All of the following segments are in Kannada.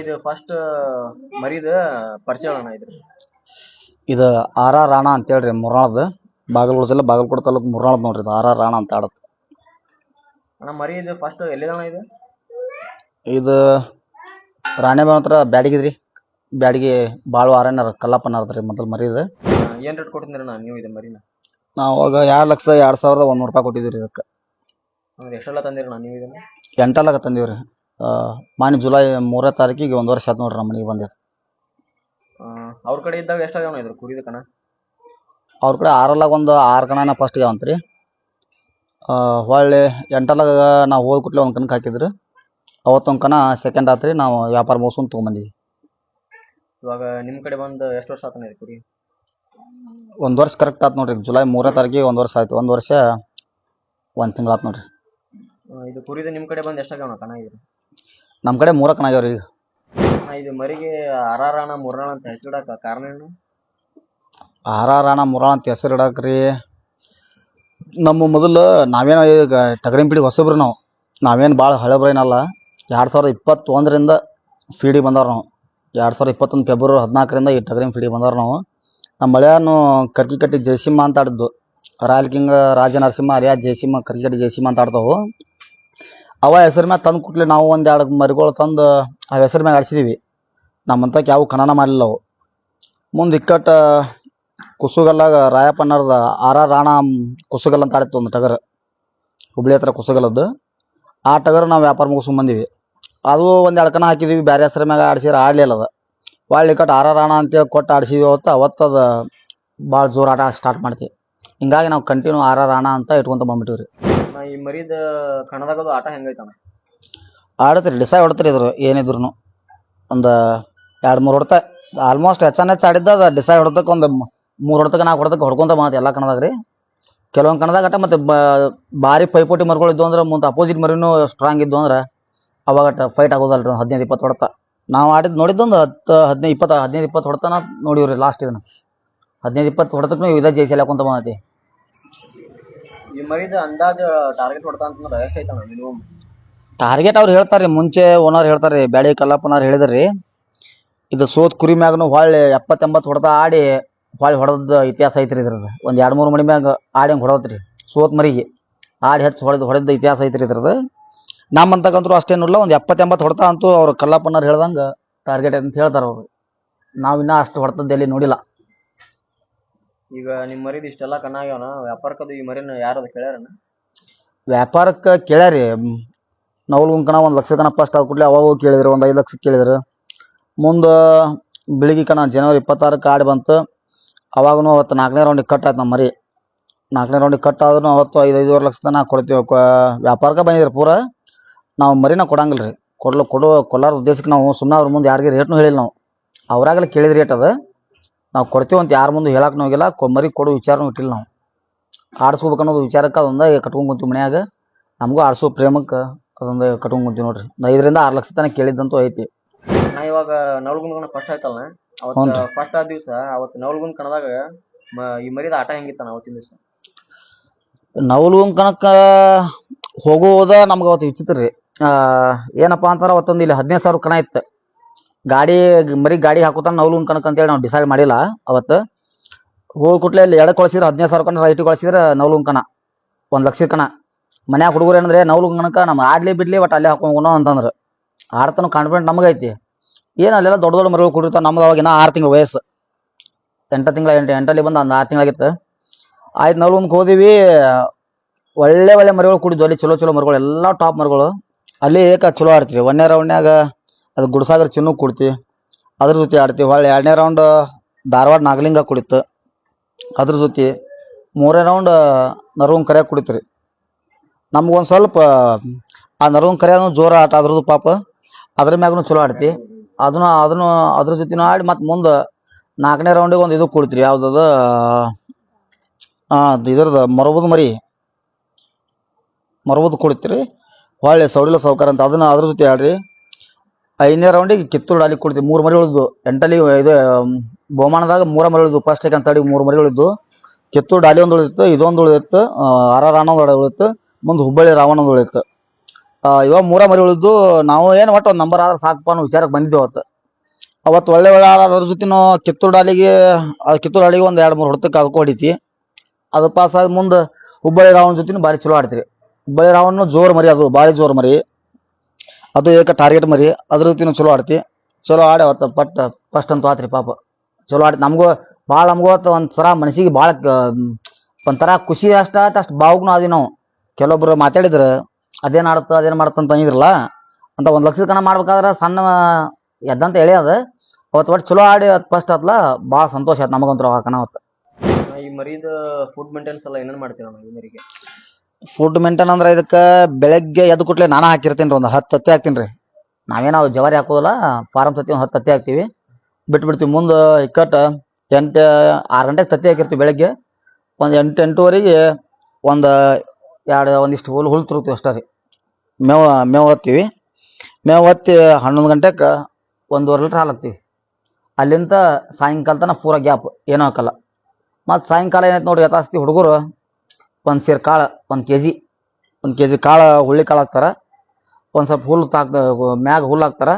ಇದು ಫಸ್ಟ್ ಮರಿದ ಪರಿಚಯ ಅಣ್ಣ ಇದ್ರ. ಇದು ಆರ್ ಆರ್ ರಾಣ ಅಂತ ಹೇಳ್ರಿ ಮುರ್ನಾಳದ. ಬಾಗಲಕೋಟ ಜಿಲ್ಲೆ ಬಾಗಲ್ಕೋಟ ತಾಲೂಕು ಮುರ್ನಾಳದ್ ನೋಡ್ರಿ ಇದು ಆರ್ ಆರ್ ರಾಣ ಅಂತ ಆಡತ್. ಅಣ್ಣ ಮರಿ ಇದು ಫಸ್ಟ್ ಎಲ್ಲಿದಣ್ಣ ಇದು? ಇದು ರಾಣೆಬಾವ್ ಹತ್ರ ಬ್ಯಾಡಗಿದ್ರಿ ಬ್ಯಾಡಗಿ ಬಾಳು ಆರಣ್ಯರ ಕಲ್ಲಪ್ಪನ ರೀ ಮೊದಲು ಮರಿ ಇದು ಏನ್ ರೇಟ್ ಕೊಟ್ಟಿದ್ರಿ ಅಣ್ಣ ನೀವು ಇದು ಮರಿನ? ನಾವು ಅವಾಗ ಎರಡು ಲಕ್ಷದ ಎರಡು ಸಾವಿರದ ಒಂದ್ನೂರು ರೂಪಾಯಿ ಕೊಟ್ಟಿದ್ದೀವಿ ರೀ ಇದಕ್ಕೆ ಎಷ್ಟೆಲ್ಲ ತಂದಿರಣ್ಣ ನೀವು ಇದನ್ನ? ಎಂಟಲ್ಲಾಗ ತಂದೀವಿ ರೀ ಮಾನ್ಯ ಜುಲೈ ಮೂರನೇ ತಾರೀಕಿಗೆ ಒಂದು ವರ್ಷ ಆಯ್ತು ನೋಡ್ರಿ ನಮ್ಮ ಮನೆಗೆ ಬಂದಿದ್ದು ಅವ್ರ ಕಡೆ ಇದ್ದಾಗ ಎಷ್ಟು ಆಗ್ಯಾವ ಇದ್ರು ಕುರಿದ ಕಣ? ಅವ್ರ ಕಡೆ ಆರಲ್ಲಾಗ ಒಂದು ಆರು ಕಣನ ಫಸ್ಟ್ಗೆ ಅವಂತ್ರಿ ಹೊಳ್ಳಿ ಎಂಟಲಾಗ ನಾವು ಹೋದ ಕೂಡಲೇ ಒಂದು ಕಣಕ್ಕೆ ಹಾಕಿದ್ರು. ಅವತ್ತೊಂದು ಕಣ ಸೆಕೆಂಡ್ ಆತ್ರಿ ನಾವು ವ್ಯಾಪಾರ ಮುಗಿಸ್ಕೊಂಡು ತೊಗೊಂಬಂದಿವಿ. ಇವಾಗ ನಿಮ್ಮ ಕಡೆ ಬಂದು ಎಷ್ಟು ವರ್ಷ ಆತನ ಕುರಿ? ಒಂದು ವರ್ಷ ಕರೆಕ್ಟ್ ಆಯ್ತು ನೋಡ್ರಿ. ಜುಲೈ ಮೂರನೇ ತಾರೀಕಿಗೆ ಒಂದು ವರ್ಷ ಆಯ್ತು. ಒಂದು ವರ್ಷ ಒಂದು ತಿಂಗಳು ಆಯ್ತು ನೋಡ್ರಿ. ಇದು ಕುರಿದು ನಿಮ್ಮ ಕಡೆ ಬಂದು ಎಷ್ಟಾಗಣ ಕಣ ಇದು? ನಮ್ಮ ಕಡೆ ಮೂರ ಕಣ ಆಗ್ಯಾವ್ರಿ ಈಗ. ಅಣ್ಣ ಇದು ಮರಿಗೆ ಆರಾರಣ ಮುರಾಣ ಅಂತ ಹೆಸರಿಡಕ ಕಾರಣ ಏನು? ಆರ ರಾಣ ಮುರ ಅಂತ ಹೆಸರು ಇಡಾಕ್ರಿ ನಮ್ಮ ಮೊದಲು ನಾವೇನು ಈಗ ಟಗರಿನ ಪೀಡಿ ಹೊಸಬ್ರು ನಾವು. ನಾವೇನು ಭಾಳ ಹಳೆ ಬ್ರೈನಲ್ಲ ಎರಡು ಸಾವಿರದ ಇಪ್ಪತ್ತೊಂದರಿಂದ ಫೀಡಿ ಬಂದವ್ರು ನಾವು. ಎರಡು ಸಾವಿರದ ಇಪ್ಪತ್ತೊಂದು ಫೆಬ್ರವರಿ ಹದಿನಾಲ್ಕರಿಂದ ಈ ಟಗರಿನ ಫೀಡಿ ಬಂದವ್ರು ನಾವು. ನಮ್ಮ ಮಳೆಯನ್ನು ಕರ್ಕಿ ಕಟ್ಟಿ ಜಯಸಿಂಹ ಅಂತ ಆಡಿದ್ದು. ರಾಯಲ್ ಕಿಂಗ್ ರಾಜ ನರಸಿಂಹ ಅರಿಯಾ ಜಯಸಿಂಹ ಕರ್ಕಿ ಕಟ್ಟಿ ಜಯಸಿಂಹ ಅಂತ ಆಡ್ತಾವು ಅವ ಹೆಸರು ಮ್ಯಾಗ ತಂದು ಕುಟ್ಲಿ ನಾವು ಒಂದು ಎರಡು ಮರಿಗಳು ತಂದು ಆ ಹೆಸರು ಮ್ಯಾಗ ಆಡ್ಸಿದೀವಿ. ನಮ್ಮಂತಕ್ಕೆ ಯಾವ ಖನನ ಮಾಡಲಿಲ್ಲ ಅವು. ಮುಂದೆ ಇಕ್ಕಟ್ಟ ಕುಸುಗಲ್ಲಾಗ ರಾಯಪ್ಪನರ್ದ ಆರ ರಾಣ ಕುಸುಗಲ್ ಅಂತ ಆಡಿತ್ತು ಒಂದು ಟಗರ್. ಹುಬ್ಳಿ ಹತ್ರ ಕುಸುಗಲದ್ದು. ಆ ಟಗರ್ ನಾವು ವ್ಯಾಪಾರ ಮುಗಿಸ್ಕೊಂಡ್ ಬಂದೀವಿ. ಅದು ಒಂದು ಕಣ ಹಾಕಿದೀವಿ ಬೇರೆ ಹೆಸರು ಮ್ಯಾಗ ಆಡ್ಸಿದ್ರೆ ಆಡಲಿಲ್ಲ ಅದು. ಒಳ್ಳೆ ಆರ್ ಆರ ರಾಣ ಅಂತೇಳಿ ಕೊಟ್ಟು ಆಡಿಸಿದ್ವಿ ಅವತ್ತು ಅವತ್ತದು ಭಾಳ ಜೋರು ಆಟ ಸ್ಟಾರ್ಟ್ ಮಾಡ್ತೀವಿ. ಹಿಂಗಾಗಿ ನಾವು ಕಂಟಿನ್ಯೂ ಆರ ರಾಣ ಅಂತ ಇಟ್ಕೊಂತ ಬಂದ್ಬಿಟ್ಟಿವಿ ರೀ ಅಣ್ಣ ಈ ಮರಿದ ಕಣದಾಗದು ಆಟ ಹೆಂಗೈತಣ್ಣ ಆಡತ್ರಿ ಡಿಸೈ ಹೊಡ್ತ್ರಿ ಇದ್ರು ಏನಿದ್ರು ಒಂದು ಎರಡು ಮೂರು ಹೊಡ್ತ ಆಲ್ಮೋಸ್ಟ್ ಹೆಚ್ಚಾನ ಹೆಚ್ಚು ಆಡಿದ್ದ ಅದು ಡಿಸೈ ಹೊಡ್ತಕ್ಕೆ ಒಂದು ಮೂರು ಹೊಡ್ತಕ್ಕೆ ನಾಲ್ಕು ಹೊಡ್ದಕ್ಕೆ ಹೊಡ್ಕೊಂತ ಮಾತು ಎಲ್ಲ ಕಣದಾಗ ರೀ ಕೆಲವೊಂದು ಕಣದಾಗ ಆಟ ಮತ್ತೆ ಭಾರಿ ಪೈಪೋಟಿ ಮರಿಗಳು ಇದ್ದು ಅಂದ್ರೆ ಮುಂದೆ ಅಪೋಸಿಟ್ ಮರಿನೂ ಸ್ಟ್ರಾಂಗ್ ಇದ್ದು ಅಂದ್ರೆ ಅವಾಗ ಫೈಟ್ ಆಗೋದಲ್ರಿ, ಹದಿನೈದು ಇಪ್ಪತ್ತು ಹೊಡ್ತ. ನಾವು ಆಡಿದ್ದು ನೋಡಿದ್ದೊಂದು ಹತ್ತು, ಹದಿನೈದು ಇಪ್ಪತ್ತು ಹದಿನೈದು ಇಪ್ಪತ್ತು ಹೊಡ್ತಾನ ನೋಡಿವ್ರಿ ಲಾಸ್ಟ್ ಇದನ್ನ. ಹದಿನೈದು ಇಪ್ಪತ್ತು ಹೊಡ್ತಕ್ಕೂ ಇದೇ ಜೈಸಲ್ಲಿ ಹಾಕೊಂತ ಬಂದೈತಿ. ಈ ಅಂದಾಜು ಟಾರ್ಗೆಟ್ ಹೊಡ್ತಾ ಅಂತಂದ್ರೆ ಟಾರ್ಗೆಟ್ ಅವ್ರು ಹೇಳ್ತಾರೆ ಮುಂಚೆ ಓನರ್ ಹೇಳ್ತಾರೆ ಬ್ಯಾಡಿ ಕಲ್ಲಪ್ಪನವ್ರು ಹೇಳಿದ್ರಿ, ಇದು ಸೋತ್ ಕುರಿ ಮ್ಯಾಗನು ಹೊಳ್ಳಿ ಎಪ್ಪತ್ತೆಂಬತ್ತು ಹೊಡೆದ ಆಡಿ ಹೊಳ್ಳಿ ಹೊಡೆದ ಇತಿಹಾಸ ಐತ್ರಿ ಇದ್ರದ್ದು. ಒಂದು ಎರಡು ಮೂರು ಮಣಿ ಮ್ಯಾಗ ಆಡಿ ಹಂಗೆ ಹೊಡೋತ್ರಿ ಸೋತ್ ಮರಿಗೆ. ಆಡಿ ಹೆಚ್ಚು ಹೊಡೆದು ಹೊಡೆದ ಇತಿಹಾಸ ಐತ್ರಿ ಇದ್ರದ್ದು. ನಮ್ಮಂತಕ್ಕಂತೂ ಅಷ್ಟೇನಿಲ್ಲ ಒಂದು ಎಪ್ಪತ್ತೆಂಬತ್ತು ಹೊಡ್ತಾ ಅಂತೂ ಅವ್ರು ಕಲ್ಲಪ್ಪನವ್ರು ಹೇಳ್ದಂಗೆ ಟಾರ್ಗೆಟ್ ಅಂತ ಹೇಳ್ತಾರೆ ಅವರು. ನಾವಿನ್ನ ಅಷ್ಟು ಹೊಡ್ತದ್ದು ಎಲ್ಲಿ ನೋಡಿಲ್ಲ. ಈಗ ನಿಮ್ ಮರಿದ ಇಷ್ಟೆಲ್ಲ ವ್ಯಾಪಾರಕ್ಕೆ ವ್ಯಾಪಾರಕ್ಕದು ಈ ಮರಿನ ಯಾರದ ಕೇಳ್ಯಾರನ? ವ್ಯಾಪಾರಕ್ಕೆ ಕೇಳ್ಯಾರಿ. ನವಲ್ ಕಣ ಒಂದು ಲಕ್ಷ ಕಣ ಫಸ್ಟ್ ಆದ ಕೂಡಲೇ ಅವಾಗ ಹೋಗಿ ಕೇಳಿದ್ರು, ಒಂದು ಐದು ಲಕ್ಷಕ್ಕೆ ಕೇಳಿದ್ರು. ಮುಂದೆ ಬೆಳಿಗ್ಗೆ ಕಣ, ಜನವರಿ ಇಪ್ಪತ್ತಾರಕ್ಕೆ ಆಡಿ ಬಂತು. ಅವಾಗೂ ಅವತ್ತು ನಾಲ್ಕನೇ ರೌಂಡಿಗೆ ಕಟ್ ಆಯ್ತು ನಮ್ಮ ಮರಿ. ನಾಲ್ಕನೇ ರೌಂಡಿಗೆ ಕಟ್ ಆದ್ರೂ ಅವತ್ತು ಐದು, ಐದೂವರೆ ಲಕ್ಷ ತನಕ ಕೊಡ್ತೀವಿ ವ್ಯಾಪಾರಕ್ಕೆ ಬಂದಿದ್ರು ಪೂರ. ನಾವು ಮರಿನ ಕೊಡಂಗಿಲ್ಲ ರೀ ಕೊಡ್ಲು, ಕೊಡೋ ಕೊಲ್ಲಾರ ಉದ್ದೇಶಕ್ಕೆ ನಾವು ಸುಮ್ಮನೆ ಅವ್ರ ಮುಂದೆ ಯಾರಿಗೆ ರೇಟ್ನು ಹೇಳಿಲ್ಲ ನಾವು. ಅವ್ರಾಗಲೇ ಕೇಳಿದ ರೇಟ್ ಅದು. ನಾವು ಕೊಡ್ತೀವಿ ಅಂತ ಯಾರ ಮುಂದೆ ಹೇಳಕ್ಕೆ ಹೋಗಿಲ್ಲ ಕೊಮ್ಮರಿ ಮರಿ ಕೊಡೋ ವಿಚಾರನೂ ಇಟ್ಟಿಲ್ಲ ನಾವು. ಆಡಿಸ್ಕೋಬೇಕು ಅನ್ನೋದು ವಿಚಾರಕ್ಕೆ ಅದೊಂದು ಕಟ್ಕೊಂಡು ಕುಂತೀವಿ ಮನ್ಯಾಗ. ನಮಗೂ ಆಡಿಸೋ ಪ್ರೇಮಕ್ಕೆ ಅದೊಂದು ಕಟ್ಕೊಂಡು ಕುಂತೀವಿ ನೋಡ್ರಿ. ಐದರಿಂದ ಆರು ಲಕ್ಷ ತನಕ ಕೇಳಿದ್ದಂತೂ ಐತಿ. ನಾ ಇವಾಗ ನವಲ್ಗುಂದ ಕಣ ಫಸ್ಟ್ ಆಯ್ತಲ್ಲ? ಅವತ್ತು ಫಸ್ಟ್ ಆದ ದಿವಸ ಅವತ್ತು ನವಲ್ಗುಂದ್ ಕಣದಾಗ ಈ ಮರಿದ ಆಟ ಹೆಂಗಿತ್ತ ಅವತ್ತಿನ ದಿವಸ? ನವಲ್ಗುಂದ ಕಣಕ್ಕ ಹೋಗುವುದ ನಮ್ಗೆ ಅವತ್ತು ವಿಚಿತ್ರ ರೀ. ಆ, ಏನಪ್ಪಾ ಅಂತಾರ ಅವತ್ತೊಂದು ಇಲ್ಲಿ ಹದಿನೈದು ಸಾವಿರ ಕಣ ಇತ್ತು. ಗಾಡಿ, ಮರಿ ಗಾಡಿ ಹಾಕೋತಾನ ನೌಲು ಕನಕ ಅಂತೇಳಿ ನಾವು ಡಿಸೈಡ್ ಮಾಡಿಲ್ಲ. ಅವತ್ತು ಹೋಗಿ ಕುಟ್ಲೆ ಇಲ್ಲಿ ಎಡಕ್ಕೆ ಕಳ್ಸಿದ್ರೆ, ಹದಿನೈದು ಸಾವಿರ ಕಣ ರೈಟಿಗೆ ಕಳ್ಸಿದ್ರೆ ನೌಲು ಕಣ ಒಂದು ಲಕ್ಷ ಕಣ ಮನ್ಯಾಗ ಹುಡುಗರು ಏನಂದ್ರೆ ನೌಲು ಕಣಕ ನಮ್ಮ ಆಡ್ಲಿ ಬಿಡ್ಲಿ ಒಟ್ಟು ಅಲ್ಲೇ ಹಾಕೊಂಡು ಅಂತಂದ್ರೆ. ಆಡ್ತಾನು ಕಾನ್ಫಿಡೆಂಟ್ ನಮಗೈತಿ. ಏನು ಅಲ್ಲೆಲ್ಲ ದೊಡ್ಡ ದೊಡ್ಡ ಮರಿಗಳು ಕುಡಿರ್ತಾವೆ ನಮ್ದು ಅವಾಗ ಆರು ತಿಂಗಳು ವಯಸ್ಸು. ಎಂಟು ತಿಂಗಳ, ಎಂಟು, ಎಂಟಲ್ಲಿ ಬಂದು ಒಂದು ಆರು ತಿಂಗಳಾಗಿತ್ತು ಆಯ್ತು ನವಲುಂದಕ್ಕೆ ಹೋದಿವಿ. ಒಳ್ಳೆ ಒಳ್ಳೆ ಮರಿಗಳು ಕುಡಿದ್ವಿ ಅಲ್ಲಿ, ಚಲೋ ಚಲೋ ಮರಗಳು, ಎಲ್ಲ ಟಾಪ್ ಮರಗಳು. ಅಲ್ಲಿ ಏಕ ಚಲೋ ಆಡ್ತೀವಿ. ಒಂದನೇ ರೌಂಡ್ನ್ಯಾಗ ಅದು ಗುಡ್ಸಾಗರ ಚಿನ್ನು ಕೊಡ್ತಿ, ಅದ್ರ ಜೊತೆ ಆಡ್ತೀವಿ. ಹೊಳ್ಳಿ ಎರಡನೇ ರೌಂಡ್ ಧಾರವಾಡ ನಾಗಲಿಂಗ ಕುಡಿತು. ಅದ್ರ ಜೊತೆ ಮೂರನೇ ರೌಂಡ್ ನರವನ್ ಕರೆ ಕುಡಿತ್ರಿ. ನಮ್ಗೊಂದು ಸ್ವಲ್ಪ, ಆ ನರವನ್ ಕರೆ ಜೋರ ಆಟ, ಅದ್ರದ್ದು ಪಾಪ ಅದ್ರ ಮ್ಯಾಗೂ ಚಲೋ ಆಡ್ತಿ. ಅದನ್ನು ಅದನ್ನು, ಅದ್ರ ಜೊತೆನೂ ಆಡಿ ಮತ್ತು ಮುಂದೆ ನಾಲ್ಕನೇ ರೌಂಡಿಗೆ ಒಂದು ಇದು ಕೊಡ್ತೀರಿ. ಯಾವುದದು? ಹಾಂ ಇದ್ರದ್ದು ಮರಬುದು ಮರಿ. ಮರಬುದು ಕೊಡ್ತೀರಿ. ಹೊಳ್ಳಿ ಸೌಡಿಲ ಸೌಕರ್ ಅಂತ ಅದನ್ನ ಅದ್ರ ಜೊತೆ ಆಡ್ರಿ. ಐದನೇ ರೌಂಡಿಗೆ ಕಿತ್ತೂರು ಡಾಲಿ ಕೊಡ್ತೀವಿ ಮೂರು ಮರಿ ಉಳಿದು ಎಂಟಲ್ಲಿ ಇದು ಬಹುಮಾನದಾಗ ಮೂರ ಮರಿ ಉಳಿದು ಫಸ್ಟ್ ಸೆಕೆಂಡ್ ತರ್ಡ್ ಮೂರು ಮರಿ ಉಳಿದು ಕಿತ್ತೂರು ಡಾಲಿ ಒಂದು ಉಳಿದಿತ್ತು, ಇದೊಂದು ಉಳಿದಿತ್ತು ಆರ ಆರ್ ಆನಂದ್ ಉಳಿದಿತ್ತು, ಮುಂದೆ ಹುಬ್ಬಳ್ಳಿ ರಾವಣ ಒಂದು ಉಳಿದಿತ್ತು. ಇವಾಗ ಮೂರ ಮರಿ ಉಳಿದು ನಾವು ಏನು ಒಟ್ಟು ಒಂದು ನಂಬರ್ ಆದ್ರೆ ಸಾಕಪ್ಪ ಅನ್ನೋ ವಿಚಾರಕ್ಕೆ ಬಂದಿದ್ದೇವೆ ಅವತ್ತು. ಅವತ್ತು ಒಳ್ಳೆ ಒಳ್ಳೆ ಅದ್ರ ಜೊತೆ ಕಿತ್ತೂರು ಡಾಲಿಗೆ ಕಿತ್ತೂರು ಡಾಲಿಗೆ ಒಂದು ಎರಡು ಮೂರು ಹೊಡೆತಕ್ಕೆ ಅದಕ್ಕೆ ಹೊಡಿತಿ ಅದು ಪಾಸ್ ಆದ ಮುಂದೆ ಹುಬ್ಬಳ್ಳಿ ರಾವಣ ಜೊತೆ ಭಾರಿ ಚಲೋ ಆಡ್ತೀರಿ. ಹುಬ್ಬಳ್ಳಿ ರಾವಣ ಜೋರು ಮರಿ ಅದು, ಭಾರಿ ಜೋರು ಮರಿ. ಅದು ಏಕ ಟಾರ್ಗೆಟ್ ಮರಿ, ಅದ್ರ ಜೊತೆ ಚಲೋ ಆಡ್ತಿ. ಚಲೋ ಆಡಿ ಪಟ್ ಫಸ್ಟ್ ಅಂತೂ ಆತ್ರಿ ಪಾಪ. ಚಲೋ ಆಡಿ ನಮಗೂ ಭಾಳ ನಮಗೂ ಅವತ್ತು ಒಂಥರ ಮನಸ್ಸಿಗೆ ಭಾಳ ಒಂಥರ ಖುಷಿ ಅಷ್ಟ ಆಯ್ತು ಅಷ್ಟು ಭಾವಗ್ನೂ ಆದಿ ನಾವು. ಕೆಲವೊಬ್ರು ಮಾತಾಡಿದ್ರು, ಅದೇನು ಆಡುತ್ತ, ಅದೇನ್ ಮಾಡುತ್ತ ಅಂತ ಅಂದಿದ್ರಲ್ಲ ಅಂತ ಒಂದು ಲಕ್ಷದ ಕಣ ಮಾಡ್ಬೇಕಾದ್ರೆ ಸಣ್ಣ ಎದ್ದಂತ ಹೇಳಿ ಅದು. ಅವತ್ತು ಒಟ್ಟು ಚಲೋ ಆಡಿ ಫಸ್ಟ್ ಆತ್ಲ ಭಾಳ ಸಂತೋಷ ಆಯ್ತು ನಮಗಂತರ ಆ ಕಣ ಅವತ್ತು. ಈ ಮರಿದ ಫುಡ್ ಮೇಂಟೆನ್ಸ್ ಎಲ್ಲ ಏನೇನು ಮಾಡ್ತೀವಿ ಈ ಮರಿಗೆ? ಫುಡ್ ಮೇಂಟೈನ್ ಅಂದ್ರೆ ಇದಕ್ಕೆ ಬೆಳಗ್ಗೆ ಎದ್ದು ಕೂಡಲೇ ನಾನು ಹಾಕಿರ್ತೀನಿ ಒಂದು ಹತ್ತು ತತ್ತಿ ಹಾಕ್ತೀನಿ ರೀ ನಾವೇನು ಅವು ಜವಾರಿ ಹಾಕೋದಿಲ್ಲ ಫಾರಮ್ ತತ್ತಿ ಒಂದು ಹತ್ತು ತತ್ತಿ ಹಾಕ್ತೀವಿ. ಬಿಟ್ಬಿಡ್ತೀವಿ, ಮುಂದೆ ಇಕ್ಕಟ್ಟು ಎಂಟು, ಆರು ಗಂಟೆಗೆ ತತ್ತಿ ಹಾಕಿರ್ತೀವಿ ಬೆಳಗ್ಗೆ. ಒಂದು ಎಂಟು, ಎಂಟೂವರೆಗೆ ಒಂದು ಎರಡು, ಒಂದಿಷ್ಟು ಹುಲ್ ಹುಲ್ ತಿರುತ್ತೀವಿ ಅಷ್ಟೇ ರೀ. ಮೇವ, ಮೇವು ಹೊತ್ತೀವಿ. ಮೇವು ಹೊತ್ತಿ ಹನ್ನೊಂದು ಗಂಟೆಗೆ ಒಂದೂವರೆ ಲೀಟ್ರ್ ಹಾಲು ಹಾಕ್ತೀವಿ. ಅಲ್ಲಿಂದ ಸಾಯಂಕಾಲ ತನಕ ಪೂರ ಗ್ಯಾಪ್ ಏನೂ ಹಾಕಲ್ಲ. ಮತ್ತು ಸಾಯಂಕಾಲ ಏನೈತೆ ನೋಡಿ ಯಥಾಸ್ತಿ ಹುಡುಗರು ಒಂದು ಸೇರು ಕಾಳು ಒಂದು ಕೆ ಜಿ ಒಂದು ಕೆ ಜಿ ಕಾಳು ಹುಳ್ಳಿ ಕಾಳು ಹಾಕ್ತಾರ. ಒಂದು ಸ್ವಲ್ಪ ಹುಲ್ಲು ತಾಕ್ ಮ್ಯಾಗ ಹುಲ್ಲು ಹಾಕ್ತಾರ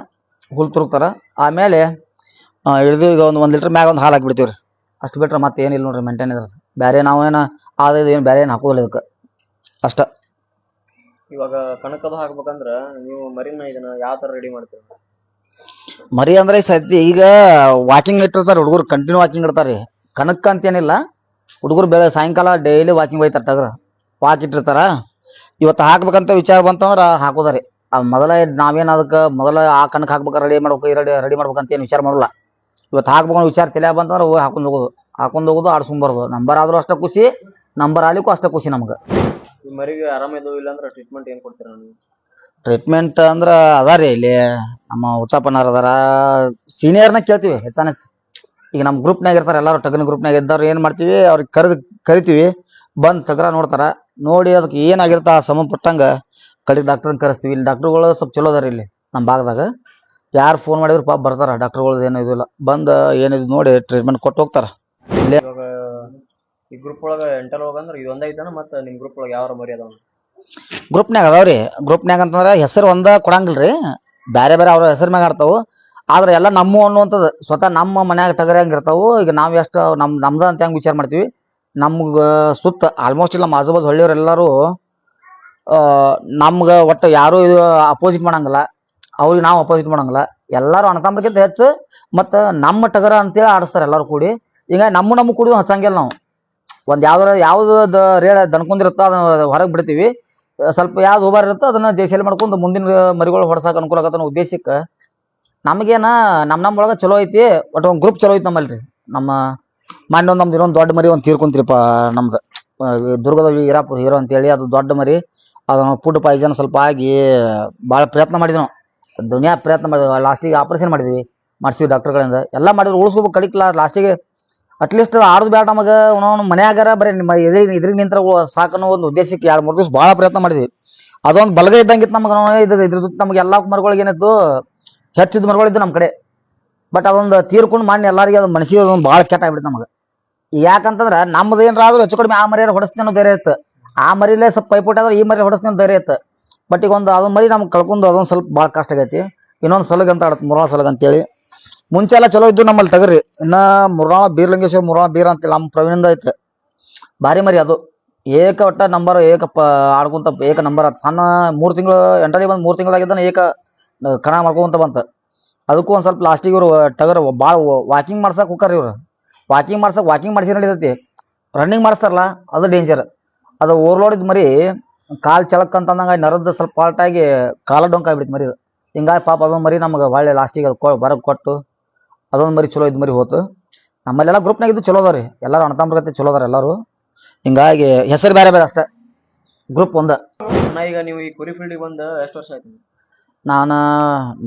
ಹುಲ್ಲು ತುರುಕ್ತಾರ. ಆಮೇಲೆ ಹಿಡಿದು ಈಗ ಒಂದು ಒಂದು ಲೀಟ್ರ್ ಮ್ಯಾಗ ಒಂದು ಹಾಲು ಹಾಕಿಬಿಡ್ತೀವಿ ರೀ ಅಷ್ಟು ಬಿಟ್ರೆ ಮತ್ತೆ ಏನಿಲ್ಲ ನೋಡ್ರಿ ಮೇಂಟೈನ್ ಇದ್ರೆ ಬೇರೆ ನಾವೇನು ಆದ ಏನು ಬೇರೆ ಏನು ಹಾಕೋದಿಲ್ಲ ಇದಕ್ಕೆ. ಅಷ್ಟ. ಇವಾಗ ಕಣಕದು ಹಾಕ್ಬೇಕಂದ್ರೆ ನೀವು ಮರಿನ ಇದನ್ನ ಯಾವ ತರ ರೆಡಿ ಮಾಡ್ತೀರಿ? ಮರಿ ಅಂದ್ರೆ ಈ ಈಗ ವಾಕಿಂಗ್ ಇಟ್ಟಿರ್ತಾರೆ ಹುಡುಗರು ಕಂಟಿನ್ಯೂ ವಾಕಿಂಗ್ ಇಡ್ತಾರೆ ಕನಕ ಅಂತೇನಿಲ್ಲ. ಹುಡುಗರು ಬೆಳೆ ಸಾಯಂಕಾಲ ಡೈಲಿ ವಾಕಿಂಗ್ ಹೋಯ್ತಾರ ತಗ್ರ ವಾಕ್ ಇಟ್ಟಿರ್ತಾರ. ಇವತ್ತು ಹಾಕ್ಬೇಕಂತ ವಿಚಾರ ಬಂತಂದ್ರ ಹಾಕೋದಾರಿ. ಆ ಮೊದಲ ನಾವೇನ್ ಅದಕ್ಕೆ ಮೊದಲ ಆ ಕಣಕ್ ಹಾಕ್ಬೇಕು ರೆಡಿ ಮಾಡ್ಬೇಕು ರೆಡಿ ರೆಡಿ ಮಾಡ್ಬೇಕಂತ ಏನು ವಿಚಾರ ಮಾಡಲ್ಲ. ಇವತ್ತು ಹಾಕ್ಬೇಕು ವಿಚಾರ ತಲೆ ಬಂತಂದ್ರೆ ಹೋಗಿ ಹಾಕೊಂಡ್ ಹೋಗೋದು. ಹಾಕೊಂಡ್ ಹೋಗೋದು ಆಡ್ಸ್ಕೊಂಬರೋದು. ನಂಬರ್ ಆದ್ರೂ ಅಷ್ಟೇ ಖುಷಿ ನಂಬರ್ ಆಗ್ಲಿಕ್ಕೂ ಅಷ್ಟೇ ಖುಷಿ ನಮ್ಗೆ. ಈ ಮರಿಗೆ ಆರಾಮ ಇದು ಇಲ್ಲ ಅಂದ್ರೆ ಟ್ರೀಟ್ಮೆಂಟ್ ಏನು ಕೊಡ್ತೀರಾ ನೀವು? ಟ್ರೀಟ್ಮೆಂಟ್ ಅಂದ್ರ ಅದಾರಿ ಇಲ್ಲಿ. ನಮ್ಮ ಉಚ್ಚಾಪನಾರ್ ಅದಾರ. ಸೀನಿಯರ್ನ ಕೇಳ್ತೀವಿ ಹೆಚ್ಚಾನ. ಹೆಚ್ಚು. ಈಗ ನಮ್ಮ ಗ್ರೂಪ್ನಾಗ ಇರ್ತಾರೆ ಎಲ್ಲಾರು ಟಗನ್ ಗ್ರೂಪ್ನಾಗ ಇದ್ದವ್ರು ಏನು ಮಾಡ್ತೀವಿ ಅವ್ರಿಗೆ ಕರೆದು ಕರಿತೀವಿ ಬಂದು ಟಗರ ನೋಡ್ತಾರ. ನೋಡಿ ಅದಕ್ಕೆ ಏನಾಗಿರ್ತ ಆ ಪಟ್ಟಂಗೆ ಕಡೆಗೆ ಡಾಕ್ಟ್ರನ್ನ ಕರೆಸ್ತೀವಿ. ಇಲ್ಲಿ ಡಾಕ್ಟ್ರುಗಳು ಸ್ವಲ್ಪ ಚಲೋ ಅದಾರ ಇಲ್ಲಿ ನಮ್ಮ ಭಾಗದಾಗ. ಯಾರು ಫೋನ್ ಮಾಡಿದ್ರು ಪಾಪ ಬರ್ತಾರ ಡಾಕ್ಟರ್ಗಳದ್ದು ಏನೂ ಇದಿಲ್ಲ ಬಂದು ಏನಿದು ನೋಡಿ ಟ್ರೀಟ್ಮೆಂಟ್ ಕೊಟ್ಟು ಹೋಗ್ತಾರ. ಇಲ್ಲೇ ಈ ಗ್ರೂಪ್ ಒಳಗೆ ಎಂಟಲ್ ಹೋಗಂದ್ರೆ ಇದೊಂದ ಐತನ ನಿಮ್ಮ ನಿಮ್ ಗ್ರೂಪ್ ಒಳಗೆ ಯಾವ ಮರಿ ಅದಾವ? ಗ್ರೂಪ್ನ್ಯಾಗ ಅದಾವ್ರಿ. ಗ್ರೂಪ್ನಾಗ ಅಂತಂದ್ರೆ ಹೆಸರು ಒಂದ ಕೊಡಂಗಿಲ್ರಿ. ರೀ ಬೇರೆ ಅವ್ರ ಹೆಸರು ಮ್ಯಾಗ ಆಡ್ತಾವು. ಆದ್ರೆ ಎಲ್ಲ ನಮ್ಮ ಅನ್ನುವಂಥದ್ದು. ಸ್ವತಃ ನಮ್ಮ ಮನ್ಯಾಗ ಟಗರಿ ಇರ್ತಾವು, ಈಗ ನಾವು ಎಷ್ಟು ನಮ್ಮ ನಮ್ದ ಅಂತ ಹೆಂಗೆ ವಿಚಾರ ಮಾಡ್ತೀವಿ? ನಮ್ಗೆ ಸುತ್ತ ಆಲ್ಮೋಸ್ಟ್ ಇಲ್ಲ ಆಜು ಬಾಜು ಹಳ್ಳಿಯವ್ರು ನಮ್ಗೆ ಒಟ್ಟು ಯಾರು ಇದು ಅಪೋಸಿಟ್ ಮಾಡಂಗಿಲ್ಲ. ಅವ್ರಿಗೆ ನಾವು ಅಪೋಸಿಟ್ ಮಾಡಂಗಿಲ್ಲ. ಎಲ್ಲರೂ ಅಣ್ತಂಬ್ರಕ್ಕಿಂತ ಹೆಚ್ಚು, ಮತ್ತು ನಮ್ಮ ಟಗರ ಅಂತೇಳಿ ಆಡಿಸ್ತಾರೆ ಎಲ್ಲಾರು ಕೂಡಿ. ಈಗ ನಮ್ಮ ನಮ್ಮ ಕುಡಿದು ಹಚ್ಚಂಗಿಲ್ಲ ನಾವು. ಒಂದು ಯಾವ್ದಾರ, ಯಾವ್ದು ರೇಡ ದನ್ಕೊಂಡಿರುತ್ತೋ ಅದನ್ನ ಹೊರಗೆ ಬಿಡ್ತೀವಿ. ಸ್ವಲ್ಪ ಯಾವ್ದು ಓಬಾರ್ ಇರುತ್ತೋ ಅದನ್ನ ಜೈಸೇಲ್ ಮಾಡ್ಕೊಂಡು ಮುಂದಿನ ಮರಿಗಳು ಹೊಡ್ಸಕ್ ಅನುಕೂಲ ಆಗತ್ತ ಉದ್ದೇಶಕ್ಕೆ ನಮಗೇನ ನಮ್ಮ ನಮ್ಮ ಒಳಗೆ ಚಲೋ ಐತಿ ಒಟ್ಟು ಒಂದು ಗ್ರೂಪ್ ಚಲೋ ಐತಿ ನಮ್ಮಲ್ರಿ. ನಮ್ಮ ಮೊನ್ನೆ ಒಂದು ನಮ್ದು ಇರೋ ದೊಡ್ಡ ಮರಿ ಒಂದು ತೀರ್ಕೊಂತೀರಿಪ್ಪ ನಮ್ದು. ದುರ್ಗದ ಹೀರಾಪುರ ಹೀರೋ ಅಂತೇಳಿ ಅದು ದೊಡ್ಡ ಮರಿ. ಅದು ಫುಡ್ ಪಾಯ್ಸನ್ ಸ್ವಲ್ಪ ಆಗಿ ಭಾಳ ಪ್ರಯತ್ನ ಮಾಡಿದ್ವಿ ನಾವು. ದುನಿಯಾ ಪ್ರಯತ್ನ ಮಾಡಿದ್ವಿ. ಲಾಸ್ಟಿಗೆ ಆಪರೇಷನ್ ಮಾಡಿದ್ವಿ. ಮಾಡಿಸಿವಿ ಡಾಕ್ಟರ್ಗಳಿಂದ ಎಲ್ಲ ಮಾಡಿದ್ರು, ಉಳಿಸ್ಕೋಬೇಕು ಕಡಿಕ್ಲ ಲಾಸ್ಟಿಗೆ ಅಟ್ಲೀಸ್ಟ್ ಆಡೋದು ಬೇಡ ನಮಗೆ. ಅವನವನು ಮನ್ಯಾಗಾರ ಬರೀ ನಿಮ್ಮ ಎದುರಿಗೆ ಇದ್ರಿಗೆ ನಿಂತ್ರ ಸಾಕನ್ನೋ ಒಂದು ಉದ್ದೇಶಕ್ಕೆ ಎರಡು ಮೂರು ದಿವಸ ಭಾಳ ಪ್ರಯತ್ನ ಮಾಡಿದ್ವಿ. ಅದೊಂದು ಬಲಗ ಇದ್ದಂಗಿತ್ತು ನಮಗೆ. ನಾವು ಇದ್ರ ನಮ್ಗೆ ಎಲ್ಲಾ ಮರಗಳಿಗೆ ಏನಿತ್ತು ಹೆಚ್ಚಿದ ಮರಗಳಿದ್ದು ನಮ್ಮ ಕಡೆ. ಬಟ್ ಅದೊಂದು ತೀರ್ಕೊಂಡು ಮಾಡಿ ಎಲ್ಲರಿಗೆ ಅದು ಮನಸ್ಸಿಗೆ ಅದೊಂದು ಭಾಳ ಕೆಟ್ಟ ಆಗ್ಬಿಡ್ತು ನಮಗೆ. ಯಾಕಂತಂದ್ರೆ ನಮ್ದು ಏನಾರ ಆದ್ರೂ ಹೆಚ್ಚು ಕಡಿಮೆ ಆ ಮರಿಯಾರು ಹೊಡೆಸ್ತೀನಿ ಅನ್ನೋ ಧೈರ್ಯ ಇತ್ತು. ಆ ಮರಿಲೇ ಸ್ವಲ್ಪ ಪೈಪೋಟಿ ಆದ್ರೆ ಈ ಮರಿ ಹೊಡೆಸ್ತೀನಿ ಧೈರ್ಯ ಇತ್ತು. ಬಟ್ ಈಗ ಒಂದು ಅದೊಂದು ಮರಿ ನಮ್ಗೆ ಕಳ್ಕೊಂಡು ಅದೊಂದು ಸ್ವಲ್ಪ ಭಾಳ ಕಷ್ಟ ಆಗೈತಿ. ಇನ್ನೊಂದು ಸಲಗ ಅಂತ ಆಡತ್ತೆ ಮುರಾಳ ಸಲಗ ಅಂತೇಳಿ. ಮುಂಚೆ ಎಲ್ಲ ಚಲೋ ಇದ್ದು ನಮ್ಮಲ್ಲಿ ತಗರಿ. ಇನ್ನ ಮುರಾಳ ಬೀರ್ಲಿಂಗೇಶ್ವರ ಮುರಾಳ ಬೀರ್ ಅಂತೇಳಿ ನಮ್ಮ ಪ್ರವೀಣಿಂದ ಐತೆ. ಭಾರಿ ಮರಿ ಅದು. ಏಕ ಒಟ್ಟ ನಂಬರ್ ಏಕ ಪ ಆಡ್ಕೊಂತ ಏಕ ನಂಬರ್ ಆತ್. ಸಣ್ಣ ಮೂರು ತಿಂಗಳು ಎಂಟರಿ ಬಂದು ಮೂರು ತಿಂಗಳಾಗಿದ್ದಾನೆ ಏಕ ಕಣ ಮಾಡ್ಕೊಂತ ಬಂತ. ಅದಕ್ಕೂ ಒಂದು ಸ್ವಲ್ಪ ಲಾಸ್ಟಿಗೆ ಇವರು ಟಗರ್ ಭಾಳ ವಾಕಿಂಗ್ ಮಾಡ್ಸಕ್ಕೆ ಹೋಗ್ತಾರ ಇವ್ರು. ವಾಕಿಂಗ್ ಮಾಡ್ಸಕ್ ವಾಕಿಂಗ್ ಮಾಡಿಸಿ ನಡೀತೈತಿ. ರನ್ನಿಂಗ್ ಮಾಡಿಸ್ತಾರಲ್ಲ, ಅದು ಡೇಂಜರ್ ಅದು ಓವರ್ಲೋಡಿದ್ ಮರಿ, ಕಾಲು ಚಳಕ್ ಅಂತಂದಂಗ ನರದ್ದು ಸ್ವಲ್ಪ ಆಲ್ಟಾಗಿ ಕಾಲ ಡೊಂಕ್ ಆಗ್ಬಿಡ್ತು ಮರಿ ಅದು. ಹಿಂಗಾಗಿ ಪಾಪ ಅದೊಂದು ಮರಿ ನಮಗೆ ಒಳ್ಳೆ ಲಾಸ್ಟಿಗೆ ಅದು ಕೊ ಬರಕ್ಕೆ ಕೊಟ್ಟು ಅದೊಂದು ಮರಿ ಚಲೋ ಇದ್ ಮರಿ ಹೋತು. ನಮ್ಮಲ್ಲೆಲ್ಲ ಗ್ರೂಪ್ನಾಗ ಇದು ಚಲೋ ರೀ. ಎಲ್ಲರೂ ಅಣ್ಣತಮ್ಮಗತ್ತೆ ಚಲೋ ಅದಾರ ಎಲ್ಲಾರು. ಹಿಂಗಾಗಿ ಹೆಸರು ಬೇರೆ ಬೇರೆ ಅಷ್ಟೇ. ಗ್ರೂಪ್ ಒಂದ. ಈಗ ನೀವು ಈ ಕುರಿ ಫೀಲ್ಡಿಗೆ ಬಂದು ಎಷ್ಟು ವರ್ಷ ಆಯ್ತು? ನಾನು,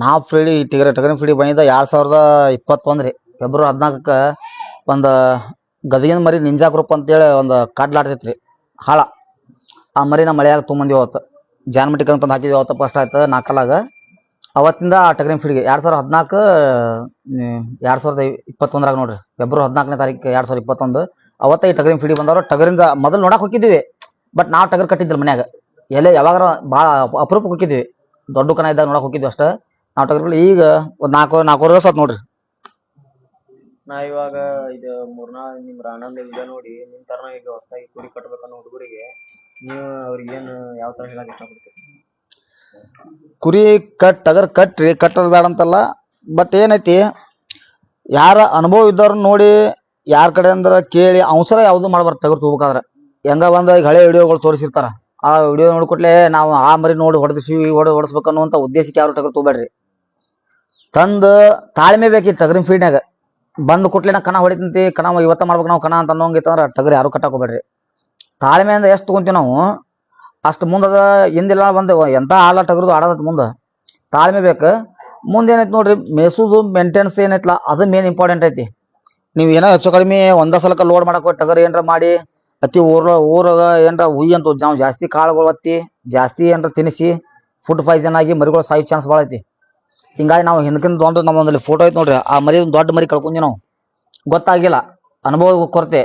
ನಾವು ಫ್ರೀಡಿ ಟಿಗರೆ ಟಗರಿನ ಫ್ರೀಡಿ ಬಂದಿದ್ದ ಎರಡು ಸಾವಿರದ ಇಪ್ಪತ್ತೊಂದು ರೀ. ಫೆಬ್ರವರಿ ಹದಿನಾಲ್ಕಕ್ಕೆ ಒಂದು ಗದಗಿನ ಮರಿ ನಿಂಜಾ ಗ್ರೂಪ್ ಅಂತೇಳಿ ಒಂದು ಕಡ್ಲಾಡ್ತೈತೆ ರೀ ಹಾಳ. ಆ ಮರಿ ನಮ್ಮ ಮಳೆಯಾಗ ತೊಗೊಂಬಂದಿವಿ ಅವತ್ತು. ಜಾನ್ಮಟಿಕ್ ಅಂತಂದು ಹಾಕಿದ್ವಿ ಅವತ್ತು ಫಸ್ಟ್ ಆಯ್ತು ನಾಲ್ಕಲಾಗ ಅವತ್ತಿಂದ ಆ ಟಗರಿನ ಫ್ರೀಡಿಗೆ ಎರಡು ಸಾವಿರದ ಹದಿನಾಲ್ಕು ಎರಡು ಸಾವಿರದ ಇಪ್ಪತ್ತೊಂದರಾಗ ನೋಡ್ರಿ. ಫೆಬ್ರವರಿ ಹದಿನಾಲ್ಕನೇ ತಾರೀಕು ಎರಡು ಸಾವಿರದ ಇಪ್ಪತ್ತೊಂದು. ಅವತ್ತೇ ಈ ಟಗರಿನ ಫ್ರೀಡಿ ಬಂದವರು ಟಗರಿಂದ ಮೊದಲು ನೋಡಕ್ಕೆ ಹೋಗಿದ್ವಿ. ಬಟ್ ನಾವು ಟಗರ್ ಕಟ್ಟಿದ್ದಿಲ್ಲ ಮನ್ಯಾಗ. ಎಲೆ ಯಾವಾಗ ಭಾಳ ಅಪರೂಪಕ್ಕೆ ಹೋಗಿದ್ವಿ. ದೊಡ್ಡ ಕನ ಇದ್ದಾಗ ನೋಡಕ್ ಹೋಗಿದ್ವಿ ಅಷ್ಟ. ನಾವು ಟಗರ್ಗಳು ಈಗ ಒಂದ್ ನಾಲ್ಕು ನಾಲ್ಕೂವರೆ ವರ್ಷ ಆತ್ ನೋಡ್ರಿ. ನಾ ಇವಾಗ ಇದು ಮೂರ್ನಾ ನಿಮ್ ರಾಣಂದ ವಿಡಿಯೋ ನೋಡಿ ನಿಮ್ ತರನ ಈಗ ಹೊಸದಾಗಿ ಕುರಿ ಕಟ್ಬೇಕನ್ನೋ ಹುಡುಗರಿಗೆ ನೀವು ಅವ್ರಿಗೆ ಏನು ಯಾವ ತರ ಹೇಳಕ್ ಇಷ್ಟಪಡ್ತೀರಿ? ಕುರಿ ಕಟ್ ಟಗರ್ ಕಟ್ರಿ ಕಟ್ಟದ ಬೇಡ ಅಂತಲ್ಲ. ಬಟ್ ಏನೈತಿ ಯಾರ ಅನುಭವ ಇದ್ದವ್ರನ್ನ ನೋಡಿ ಯಾರ ಕಡೆ ಅಂದ್ರ ಕೇಳಿ ಅವಸರ ಯಾವ್ದು ಮಾಡ್ಬಾರ್ದು ಟಗರ್ ತಗೋಬೇಕಾದ್ರೆ. ಹೆಂಗ ಬಂದ ಈಗ ಹಳೆ ವಿಡಿಯೋಗಳು ತೋರಿಸಿರ್ತಾರ. ಆ ವಿಡಿಯೋ ನೋಡ್ಕೊಟ್ಲೆ ನಾವು ಆ ಮರಿ ನೋಡಿ ಹೊಡೆದಿಸಿ ಹೊಡೆ ಹೊಡೆಸ್ಬೇಕು ಅನ್ನುವಂಥ ಉದ್ದೇಶಕ್ಕೆ ಯಾರು ಟಗರ್ ತಗೋಬೇಡ್ರಿ. ತಂದು ತಾಳ್ಮೆ ಬೇಕಿತ್ತು ಟಗರಿನ ಫೀಡ್ನಾಗ ಬಂದು ಕೊಟ್ಲೆ ಕಣ ಹೊಡಿತಂತಿ, ಕಣ ಇವತ್ತ ಮಾಡ್ಬೇಕು ನಾವು ಕಣ ಅಂತ ಅನ್ನೋಂಗಿತ್ತಂದ್ರೆ ತಗರಿ ಯಾರು ಕಟ್ಟಾಕೋಬೇಡ್ರಿ. ತಾಳ್ಮೆಯಿಂದ ಎಷ್ಟು ತಗೊಂತೀವಿ ನಾವು? ಅಷ್ಟು ಮುಂದದ ಹಿಂದಿಲ್ಲ ಬಂದು ಎಂತ ಆಳ ಟಗರ್ದು ಆಡೋದ್ ಮುಂದೆ. ತಾಳ್ಮೆ ಬೇಕು. ಮುಂದೆ ಏನೈತಿ ನೋಡ್ರಿ, ಮೇಸುದು ಮೇಂಟೆನೆನ್ಸ್ ಏನೈತಲ್ಲ ಅದು ಮೇನ್ ಇಂಪಾರ್ಟೆಂಟ್ ಐತಿ. ನೀವು ಏನೋ ಹೆಚ್ಚು ಕಡಿಮೆ ಒಂದ ಸಲಕ ಲೋಡ್ ಮಾಡಕ್ಕೆ ಟಗರ್ ಏನಾರ ಮಾಡಿ ಅತಿ ಊರ, ಊರಾಗ ಏನರ ಹುಯ್ ಅಂತ ನಾವು ಜಾಸ್ತಿ ಕಾಳುಗಳು ಒತ್ತಿ, ಜಾಸ್ತಿ ಏನರ ತಿನ್ನಿಸಿ ಫುಡ್ ಪಾಯ್ಸನ್ ಆಗಿ ಮರಿಗಳು ಸಾಯೋ ಚಾನ್ಸ್ ಭಾಳ ಐತಿ. ಹಿಂಗಾಗಿ ನಾವು ಹಿಂದಕ್ಕಿಂತ ದೊಡ್ಡ ನಮ್ಮೊಂದಲ್ಲಿ ಫೋಟೋ ಐತಿ ನೋಡ್ರಿ, ಆ ಮರಿ ದೊಡ್ಡ ಮರಿ ಕಳ್ಕೊಂಡಿ ನಾವು. ಗೊತ್ತಾಗಿಲ್ಲ ಅನುಭವ ಕೊರತೆ.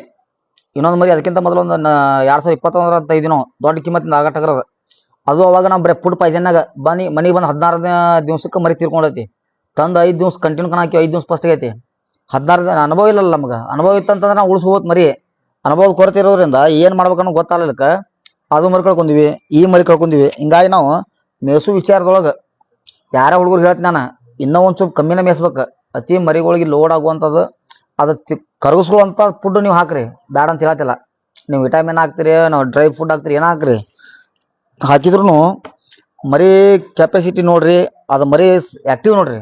ಇನ್ನೊಂದು ಮರಿ ಅದಕ್ಕಿಂತ ಮೊದಲು ಒಂದು ಎರಡ್ ಸಾವಿರದ ಇಪ್ಪತ್ತೊಂದರ ಅಂತ ಐದು ನಾವು ದೊಡ್ಡ ಕಿಮ್ಮತ್ತಿಂದ ಆಗ ಟಗರದ ಅದು ಅವಾಗ ನಾವು ಬರೀ ಫುಡ್ ಪಾಯ್ಸನ್ನಾಗ ಬನ್ನಿ, ಮನೆಗೆ ಬಂದು ಹದಿನಾರನೇ ದಿವ್ಸಕ್ಕೆ ಮರಿ ತೀರ್ಕೊಂಡೈತಿ. ತಂದು ಐದು ದಿವ್ಸ ಕಂಟಿನ್ಯೂ ಕಣ ಹಾಕಿ ಐದು ದಿವ್ಸ ಫಸ್ಟ್ ಐತಿ. ಹದಿನಾರು ದಿನ, ಅನುಭವ ಇಲ್ಲಲ್ಲ ನಮ್ಗೆ. ಅನುಭವ ಇತ್ತಂತಂದ್ರೆ ನಾವು ಉಳಿಸ್ಬೋದು ಮರಿ. ಅನುಭವದ ಕೊರತೆ ಇರೋದ್ರಿಂದ ಏನು ಮಾಡ್ಬೇಕನ್ನೋ ಗೊತ್ತಾಗ್ಲಿಕ್ಕೆ ಅದು ಮರಿ ಕಳ್ಕೊಂಡಿವಿ ಈ ಮರಿ ಕಳ್ಕೊಂಡಿವಿ ಹಿಂಗಾಗಿ ನಾವು ಮೇಸು ವಿಚಾರದೊಳಗೆ ಯಾರ ಹುಡುಗರು ಹೇಳ್ತೀನಿ ನಾನು, ಇನ್ನೂ ಒಂದು ಸ್ವಲ್ಪ ಕಮ್ಮಿನ ಮೇಯಿಸ್ಬೇಕು. ಅತಿ ಮರಿಗಳಿಗೆ ಲೋಡ್ ಆಗುವಂಥದ್ದು, ಅದು ತಿ ಕರಗಿಸ್ಕೊಳ್ಳುವಂಥ ಫುಡ್ ನೀವು ಹಾಕ್ರಿ. ಬ್ಯಾಡ ಅಂತ ಹೇಳತ್ತಿಲ್ಲ. ನೀವು ವಿಟಮಿನ್ ಹಾಕ್ತೀರಿ, ನಾವು ಡ್ರೈ ಫುಡ್ ಹಾಕ್ತೀರಿ, ಏನೋ ಹಾಕ್ರಿ? ಹಾಕಿದ್ರು ಮರಿ ಕೆಪಾಸಿಟಿ ನೋಡ್ರಿ, ಅದು ಮರಿ ಆಕ್ಟಿವ್ ನೋಡ್ರಿ.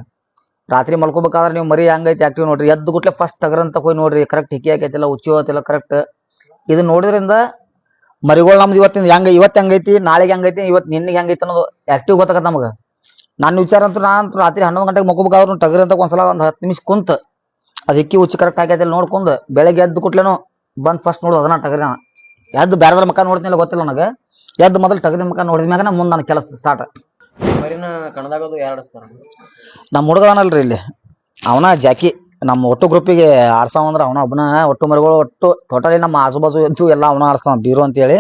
ರಾತ್ರಿ ಮಲ್ಕೋಬೇಕಾದ್ರೆ ನೀವು ಮರಿ ಹೆಂಗೈತಿ ಆಕ್ಟಿವ್ ನೋಡ್ರಿ. ಎದ್ದು ಗುಟ್ಲೆ ಫಸ್ಟ್ ತಗರಂತ ಹೋಗಿ ನೋಡ್ರಿ. ಕರೆಕ್ಟ್ ಹಿಕ್ಕಿ ಹಾಕೈತಿಲ್ಲ, ಉಚ್ಚಿ ಹೋಗತ್ತಿಲ್ಲ ಕರೆಕ್ಟ್ ಇದು ನೋಡಿದ್ರಿಂದ ಮರಿಗಳು ನಮ್ದು ಇವತ್ತಿನ ಹೆಂಗ, ಇವತ್ತು ಹೆಂಗೈತಿ, ನಾಳೆಗೆ ಹೆಂಗೈತಿ, ಇವತ್ತು ನಿನ್ನೆಗೆ ಹೆಂಗೈತಿ ಅನ್ನೋದು ಆಕ್ಟಿವ್ ಗೊತ್ತಾಗತ್ತೆ ನಮಗೆ. ನನ್ನ ವಿಚಾರ ಅಂತೂ ನಾನು ರಾತ್ರಿ ಹನ್ನೊಂದು ಗಂಟೆಗೆ ಮಕ್ಕೋಬೇಕಾದ್ರು ಟಗರಂತ ಒಂದ್ಸಲ ಒಂದು ಹತ್ತು ನಿಮಿಷ ಕುಂತ ಅದು ಹಿಕ್ಕಿ ಉಚ್ಚಿ ಕರೆಕ್ಟ್ ಆಗೈತಿಲ್ಲ ನೋಡ್ಕೊಂಡು ಬೆಳಗ್ಗೆ ಎದ್ದು ಕುಟ್ಲೇನು ಬಂದು ಫಸ್ಟ್ ನೋಡೋದು ಅದನ್ನ ಟಗರಿನ. ಎದ್ದು ಬೇರೆದ್ರ ಮಕ್ಕ ನೋಡ್ತಿಲ್ಲ ಗೊತ್ತಿಲ್ಲ ನನಗೆ. ಎದ್ದು ಮೊದಲು ಟಗರಿ ಮಕ್ಕ ನೋಡಿದ ಮ್ಯಾಗ ಮುಂದೆ ನನ್ನ ಕೆಲಸ ಸ್ಟಾರ್ಟ್ ಮರಿನ ಕಣದಾಗದು ಯಾರಡಿಸ್ತಾರ ನಮ್ಮ ಹುಡುಗ ರೀ ಇಲ್ಲಿ. ಅವನ ಜಾಕಿ. ನಮ್ಮ ಒಟ್ಟು ಗ್ರೂಪಿಗೆ ಆಡ್ಸಾವ ಅಂದ್ರೆ ಅವನ ಒಬ್ಬನ ಒಟ್ಟು ಮರಿಗಳು ಒಟ್ಟು ಟೋಟಲಿ ನಮ್ಮ ಆಜುಬಾಜು ಇದ್ದು ಎಲ್ಲ ಅವನ ಆಡಿಸ್ತಾನ ಬೀರು ಅಂತೇಳಿ.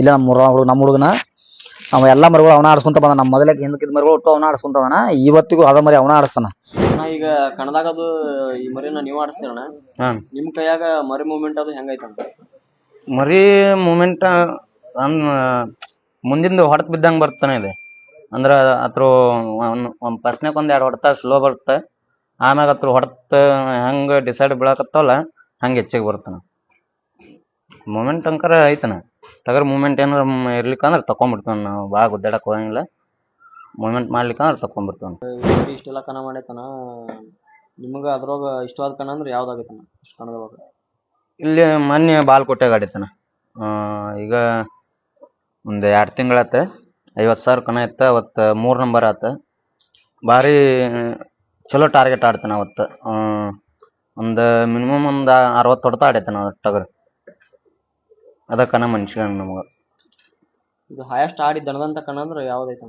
ಇಲ್ಲ ನಮ್ಮ ಹುಡುಗ ನಮ್ಮ ಹುಡುಗನ. ಅವ ಎಲ್ಲ ಮರಿಗಳು ಅವನ ಆಡಿಸ್ಕೊಂತ ಬಂದ ನಮ್ಮ ಮೊದಲಕ್ಕೆ ಹಿಂದಕ್ಕಿದ ಮರಿಗಳು ಒಟ್ಟು ಅವನ ಆಡಿಸ್ಕೊಂತ ಅವನ ಇವತ್ತಿಗೂ ಅದ ಮರಿ ಅವನ ಆಡಿಸ್ತಾನ. ನಾ ಈಗ ಕಣದಾಗದು ಈ ಮರಿನ ನೀವು ಆಡಿಸ್ತೀರಣ್ಣ? ಹಾಂ. ನಿಮ್ ಕೈಯಾಗ ಮರಿ ಮೂಮೆಂಟ್ ಅದು ಹೆಂಗೈತಂತ ಮರಿ ಮೂಮೆಂಟ್ ಅನ್ ಮುಂದಿಂದ ಹೊಡೆತ ಬಿದ್ದಂಗೆ ಬರ್ತಾನೆ ಇದೆ. ಅಂದ್ರೆ ಅದ್ರ ಒಂದು ಫಸ್ಟ್ನಾಗ ಒಂದು ಎರಡು ಹೊಡೆತ ಸ್ಲೋ ಬರುತ್ತೆ. ಆಮ್ಯಾಗ ಅದ್ರ ಹೊಡೆತ ಹೆಂಗೆ ಡಿಸೈಡ್ ಬೀಳಕತ್ತವಲ್ಲ ಹಂಗೆ ಹೆಚ್ಚಿಗೆ ಬರ್ತಾನೆ ಮೂಮೆಂಟ್ ಅಂಕರ ಐತನ. ಟಗರ್ ಮೂಮೆಂಟ್ ಏನಾರ ಇರ್ಲಿಕ್ಕಂದ್ರೆ ತಕೊಂಡ್ಬಿಡ್ತಾನೆ ನಾವು. ಭಾಳ ಗುದ್ದಾಡಕ್ಕೆ ಹೋಗಂಗಿಲ್ಲ. ಮೂಮೆಂಟ್ ಮಾಡ್ಲಿಕ್ಕಂದ್ರೆ ತಕೊಂಡ್ಬಿಡ್ತಾನೆ ಇಷ್ಟೆಲ್ಲ ಕಣ ಮಾಡೈತನ ನಿಮ್ಗ ಅದ್ರೊಳಗೆ ಇಷ್ಟವಾದ ಕಣ ಅಂದ್ರೆ ಯಾವ್ದಾಗೈತನ ಇಷ್ಟ ಕಣದೊಳಗ ಇಲ್ಲಿ ಮೊನ್ನೆ ಬಾಲ್ಕೋಟೆಗೆ ಆಡಿತನ. ಈಗ ಒಂದು ಎರಡು ತಿಂಗಳಾತ. ಐವತ್ತು ಸಾವಿರ ಕಣ ಇತ್ತು ಅವತ್ತು ಮೂರು ನಂಬರ್ ಆತ. ಭಾರಿ ಚಲೋ ಟಾರ್ಗೆಟ್ ಆಡ್ತಾನ ಅವತ್ತು. ಒಂದು ಮಿನಿಮಮ್ ಒಂದು ಅರವತ್ತು ಹೊಡೆತ ಆಡೈತಾನ ಟಗರ್. ಅದ ಕಣ ಮನುಷ್ಯ ನಮಗೆ. ಇದು ಹೈಯೆಸ್ಟ್ ಆಡಿ ದಣದಂತ ಕಣ ಅಂದ್ರೆ ಯಾವ್ದೈತೆ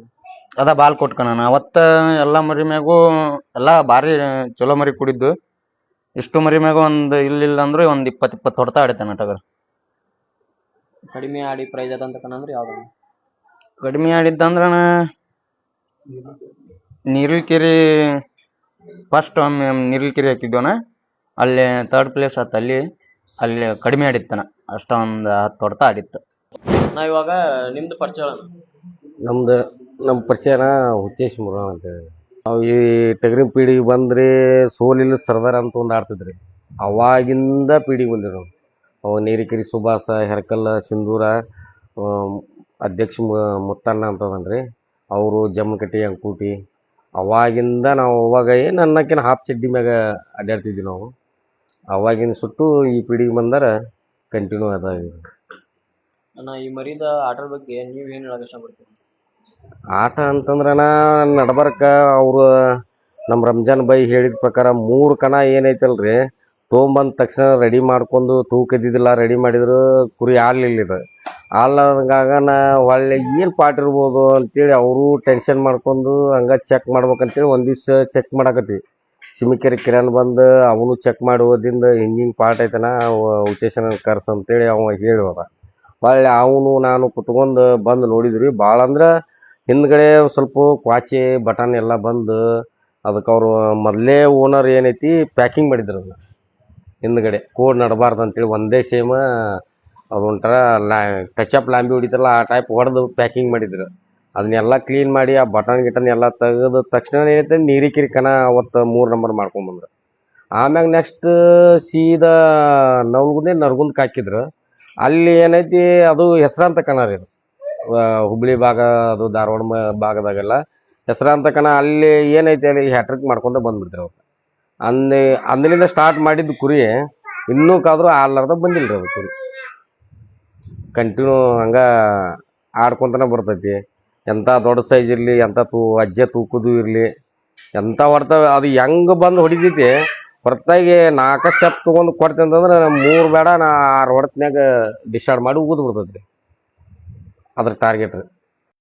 ಅದ ಬಾಲ್ ಕೊಟ್ಕಣ ಅವತ್ತ ಎಲ್ಲ ಮರಿ ಮ್ಯಾಗೂ ಎಲ್ಲ ಭಾರಿ ಚಲೋ ಮರಿ ಕುಡಿದ್ದು. ಇಷ್ಟು ಮರಿ ಮ್ಯಾಗ ಒಂದು ಇಲ್ಲಿಲ್ಲ ಅಂದ್ರೆ ಒಂದು ಇಪ್ಪತ್ತು ಇಪ್ಪತ್ತು ಹೊಡೆತ ಆಡೈತೆ ಟಗರ್. ಕಡಿಮೆ ಆಡಿ ಪ್ರೈಸ್ ಆದಂತ ಕಣ ಅಂದ್ರೆ ಯಾವ್ದನ ಕಡಿಮೆ ಆಡಿದ್ದಂದ್ರನ ನೀರ್ಲಕೆರೆ ಫಸ್ಟ್ ಒಮ್ಮೆ ನೀರ್ಲಕೆರೆ ಹಾಕಿದ್ದೋಣ ಅಲ್ಲಿ ತರ್ಡ್ ಪ್ಲೇಸ್ ಆತ ಅಲ್ಲಿ. ಅಲ್ಲಿ ಕಡಿಮೆ ಆಡಿತ್ತನ ಅಷ್ಟೊಂದು ಹತ್ತು ಹೊಡೆತ ಆಡಿತ್ತು. ನಾ ಇವಾಗ ನಿಮ್ದು ಪರಿಚಯ. ನಮ್ದು ನಮ್ಮ ಪರಿಚಯನ ಹುಚ್ಚೇಶ್ ಮುರ ಅಂತ. ಹೇಳಿ ನಾವು ಈ ಟಗರಿನ ಪೀಡಿಗೆ ಬಂದ್ರಿ ಸೋಲಿಲ್ಲ ಸರ್ದಾರ್ ಅಂತ ಒಂದು ಆಡ್ತಿದ್ರಿ. ಅವಾಗಿಂದ ಪೀಡಿಗೆ ಬಂದಿವಿ ನಾವು ಅವ ನೀರಿಕೆರಿ ಸುಭಾಸ ಹೆರಕಲ್ಲ ಸಿಂಧೂರ ಅಧ್ಯಕ್ಷ ಮುತ್ತಣ್ಣ ಅಂತ ಅದನ್ರಿ ಅವರು ಜಮ್ಮಕಟ್ಟಿ ಅಂಕೂಟಿ ಅವಾಗಿಂದ ನಾವು ಅವಾಗ ಏನು ಅನ್ನಕ್ಕಿನ ಹಾಫ್ ಚಡ್ಡಿ ಮ್ಯಾಗ ಅಡ್ಡಾಡ್ತಿದ್ವಿ ನಾವು. ಅವಾಗಿನ ಸುಟ್ಟು ಈ ಪೀಡಿಗೆ ಬಂದರೆ ಕಂಟಿನ್ಯೂ ಅದ. ಅಣ್ಣ ಈ ಮರಿದ ಆಟದ ಬಗ್ಗೆ ನೀವು ಏನು ಹೇಳಕ್ಕೆ ಇಷ್ಟಪಡ್ತೀರಿ? ಆಟ ಅಂತಂದ್ರನ ನಡ್ಬರ್ಕ ಅವರು ನಮ್ಮ ರಂಜಾನ್ ಬೈ ಹೇಳಿದ ಪ್ರಕಾರ ಮೂರು ಕಣ ಏನೈತಲ್ರಿ. ತೊಗೊಂಬಂದ ತಕ್ಷಣ ರೆಡಿ ಮಾಡ್ಕೊಂಡು ತೂಕದಿದ್ದಿಲ್ಲ ರೆಡಿ ಮಾಡಿದ್ರು ಕುರಿ ಆಡ್ಲಿಲ್ಲ ಇದು. ಆಡ್ಲಾರ್ದಂಗಾಗನ ಒಳ್ಳೆ ಏನು ಪಾಟ್ ಇರ್ಬೋದು ಅಂತೇಳಿ ಅವರು ಟೆನ್ಷನ್ ಮಾಡ್ಕೊಂಡು ಹಂಗ ಚೆಕ್ ಮಾಡ್ಬೇಕಂತೇಳಿ ಒಂದು ದಿವ್ಸ ಚೆಕ್ ಮಾಡಾಕತ್ತಿ. ಸಿಮಿಕೆರೆ ಕಿರಣ್ ಬಂದು, ಅವನು ಚೆಕ್ ಮಾಡಿ ಹೋದಿಂದ ಹಿಂಗಿಂಗೆ ಪಾಟ್ ಐತನ ಉಚೇಷನ ಕರ್ಸ್ ಅಂತೇಳಿ ಅವ ಹೇಳಿ ಹೋದ ಹೊಳ್ಳಿ ಅವನು ನಾನು ಕುತ್ಕೊಂಡು ಬಂದು ನೋಡಿದ್ರಿ ಭಾಳ ಅಂದ್ರೆ ಹಿಂದ್ಗಡೆ ಸ್ವಲ್ಪ ಕ್ವಾಚಿ ಬಟನ್ ಎಲ್ಲ ಬಂದು, ಅದಕ್ಕೆ ಅವರು ಮೊದಲೇ ಓನರ್ ಏನೈತಿ ಪ್ಯಾಕಿಂಗ್ ಮಾಡಿದ್ರು ಅದನ್ನ. ಹಿಂದ್ಗಡೆ ಕೋಡ್ ನಡಬಾರ್ದು ಅಂತೇಳಿ ಒಂದೇ ಸೇಮ ಅದೊಂಥರ ಲಾ ಟಚಪ್ ಲಾಂಬಿ ಹೊಡಿತಾರಲ್ಲ, ಆ ಟೈಪ್ ಹೊಡೆದು ಪ್ಯಾಕಿಂಗ್ ಮಾಡಿದ್ರು. ಅದನ್ನೆಲ್ಲ ಕ್ಲೀನ್ ಮಾಡಿ, ಆ ಬಟನ್ ಗಿಟನ್ ಎಲ್ಲ ತೆಗೆದು ತಕ್ಷಣ ಏನೈತೆ, ನೀರಿ ಕಿರಿಕನ ಅವತ್ತು ಮೂರು ನಂಬರ್ ಮಾಡ್ಕೊಂಬಂದ್ರು ಆಮ್ಯಾಗ ನೆಕ್ಸ್ಟ್ ಸೀದಾ ನವಲ್ಗುಂದೆ ನರ್ಗುಂದಕ್ಕೆ ಹಾಕಿದ್ರು ಅಲ್ಲಿ ಏನೈತಿ, ಅದು ಹೆಸರಾಂತ ಕಣ ರೀ ಹುಬ್ಳಿ ಭಾಗ, ಅದು ಧಾರವಾಡ ಭಾಗದಾಗೆಲ್ಲ. ಹೆಸರಾಂತ ಕಣ, ಅಲ್ಲಿ ಏನೈತಿ, ಅಲ್ಲಿ ಹ್ಯಾಟ್ರಿಕ್ ಮಾಡ್ಕೊಂತ ಬಂದ್ಬಿಡ್ತಾರೆ ಅವ್ರು. ಅಂದ ಅಂದಿನಿಂದ ಸ್ಟಾರ್ಟ್ ಮಾಡಿದ್ದು ಕುರಿ ಇನ್ನೂ ಕಾದ್ರೂ ಆಲ್ಲಾರ್ದ ಬಂದಿಲ್ಲ ರೀ ಅದು ಕುರಿ. ಕಂಟಿನ್ಯೂ ಹಂಗೆ ಆಡ್ಕೊತನೇ ಬರ್ತೈತಿ. ಎಂಥ ದೊಡ್ಡ ಸೈಜ್ ಇರಲಿ ಎಂಥ ತೂ ಅಜ್ಜೆ ತೂಕದ್ದು ಇರಲಿ ಎಂಥ ಹೊಡ್ತಾವೆ, ಅದು ಹೆಂಗೆ ಬಂದು ಹೊಡಿತೈತಿ, ಹೊರತಾಗಿ ನಾಲ್ಕು ಸ್ಟೆಪ್ ತೊಗೊಂಡು ಕೊಡ್ತೀನಿ ಅಂತಂದ್ರೆ ಮೂರು ಬೇಡ, ನಾ ಆರು ಹೊಡೆತ್ನ್ಯಾಗ ಡಿಸ್ಚಾರ್ಜ್ ಮಾಡಿ ಉಗಿದು ಬಿಡ್ತೈತಿ ಅದ್ರ ಟಾರ್ಗೆಟ್